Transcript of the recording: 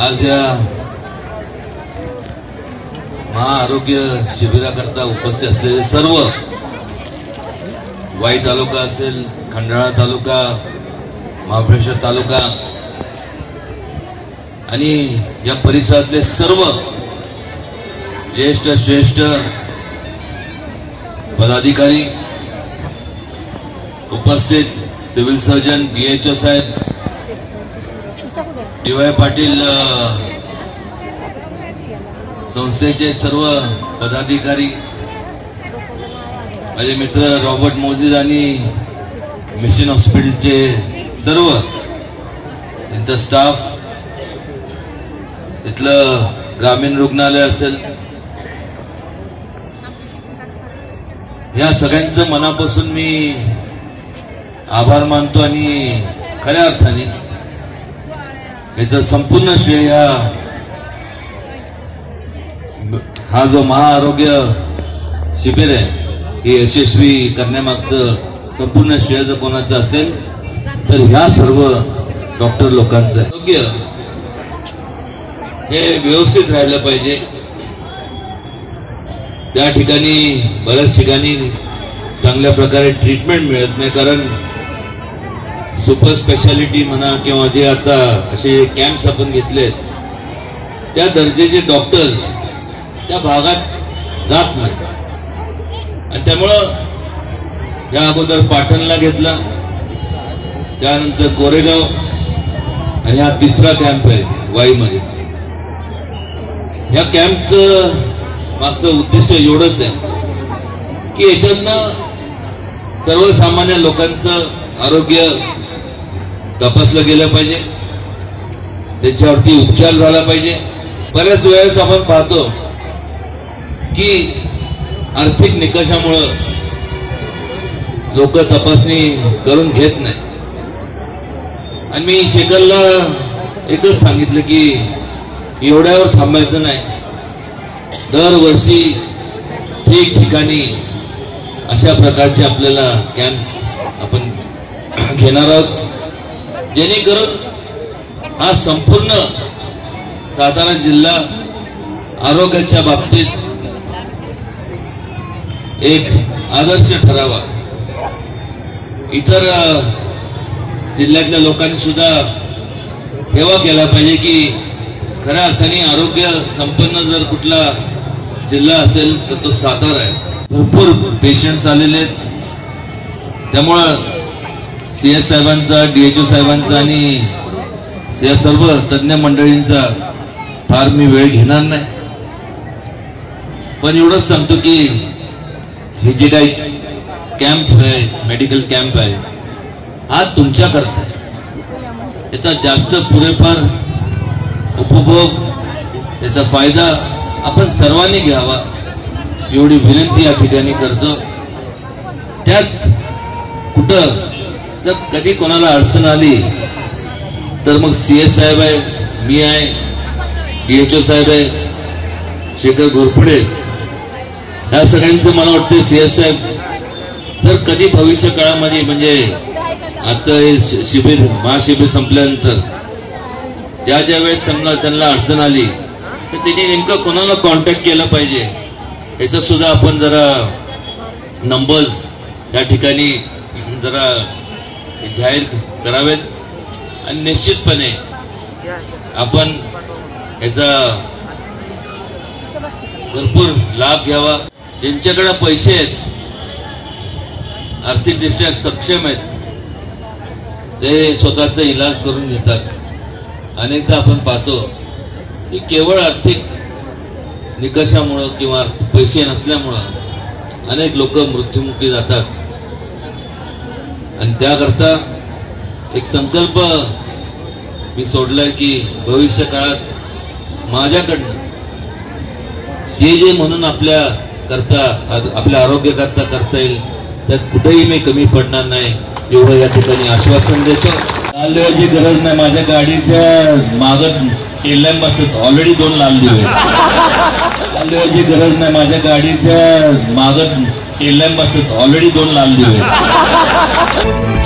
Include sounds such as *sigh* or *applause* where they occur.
आज या महाआरोग्य शिबिराकरता उपस्थित असलेले सर्व वाई तालुका असेल खंडाळा तालुका महाबळेश्वर तालुका आणि या परिसरातले सर्व ज्येष्ठ श्रेष्ठ पदाधिकारी उपस्थित सिव्हिल सर्जन डीएचओ साहेब डी वाय पाटील संस्थेचे सर्व पदाधिकारी माझे मित्र रॉबर्ट मोझिस आणि मिशन हॉस्पिटलचे सर्व त्यांचा स्टाफ इथलं ग्रामीण रुग्णालय असेल. या सगळ्यांचं मनापासून मी आभार मानतो आणि खऱ्या अर्थाने याचं संपूर्ण श्रेय हा जो महाआरोग्य शिबिर आहे हे यशस्वी करण्यामागचं संपूर्ण श्रेय जर कोणाचं असेल तर ह्या सर्व डॉक्टर लोकांचं आरोग्य हे व्यवस्थित राहिलं पाहिजे. त्या ठिकाणी बऱ्याच ठिकाणी चांगल्या प्रकारे ट्रीटमेंट मिळत नाही कारण सुपर स्पेशालिटी म्हणा किंवा जे आता असे कॅम्प्स आपण घेतलेत त्या दर्जेचे डॉक्टर्स त्या भागात जात नाही आणि त्यामुळं या अगोदर पाटणला घेतला त्यानंतर कोरेगाव आणि हा तिसरा कॅम्प आहे वाईमध्ये. या कॅम्पचं मागचं उद्दिष्ट एवढंच आहे की याच्यातनं सर्वसामान्य लोकांचं आरोग्य तपासलं गेलं पाहिजे. त्याच्यावरती उपचार झाला पाहिजे. बऱ्याच वेळेस आपण पाहतो की आर्थिक निकषामुळं लोक तपासणी करून घेत नाही. आणि मी शेखरला एकच सांगितलं की एवढ्यावर थांबायचं नाही. दरवर्षी ठिकठिकाणी अशा प्रकारचे आपल्याला कॅम्प आपण घेणार आहोत. जेणेकरून हा संपूर्ण सातारा जिल्हा आरोग्याच्या बाबतीत एक आदर्श ठरावा. इतर जिल्ह्यातल्या लोकांनी सुद्धा हेवा केला पाहिजे की खऱ्या अर्थाने आरोग्य संपन्न जर कुठला जिल्हा असेल तर तो सातारा आहे. भरपूर पेशंट्स आलेले आहेत. त्यामुळं सी एस साहेबांचा डीएचओ साहेबांचा आणि या सर्व तज्ज्ञ मंडळींचा फार मी वेळ घेणार नाही. पण एवढंच सांगतो की हे जे काही कॅम्प आहे मेडिकल कॅम्प आहे. हा तुमच्या करता आहे. याचा जास्त पुरेफार उपभोग त्याचा फायदा आपण सर्वांनी घ्यावा एवढी विनंती या ठिकाणी करतो. त्यात कुठं जर कधी कोणाला अडचण आली तर मग सी एस साहेब आहे मी आहे ओ साहेब आहे शेखर घोरपडे. ह्या सगळ्यांचं मला वाटतं सी एस साहेब तर कधी भविष्य काळामध्ये म्हणजे आजचं हे शिबिर महाशिबिर संपल्यानंतर ज्या ज्या वेळेस समजा त्यांना अडचण आली तर त्यांनी नेमकं कोणाला कॉन्टॅक्ट केलं पाहिजे? याचं सुद्धा आपण जरा नंबर्स या ठिकाणी जरा जाहीर करावेत आणि निश्चितपणे आपण याचा भरपूर लाभ घ्यावा. ज्यांच्याकडे पैसे आहेत आर्थिकदृष्ट्या सक्षम आहेत ते स्वतःचा इलाज करून घेतात. अनेकदा आपण पाहतो की केवळ आर्थिक निकषामुळं किंवा पैसे नसल्यामुळं अनेक लोक मृत्युमुखी जातात. आणि त्याकरता एक संकल्प मी सोडलाय की भविष्य काळात माझ्याकडनं जे जे म्हणून आपल्या करता आपल्या आरोग्य करता करता येईल त्यात कुठेही मी कमी पडणार नाही. एवढं या ठिकाणी आश्वासन देतो. लाल दिव्याची गरज नाही. माझ्या गाडीच्या माग टेलॅम्प असत ऑलरेडी दोन लाल दिवे. *laughs* आहेत. लाल दिव्याची गरज नाही माझ्या गाडीच्या माग टेलॅम्प असत ऑलरेडी दोन लाल दिवे आहेत.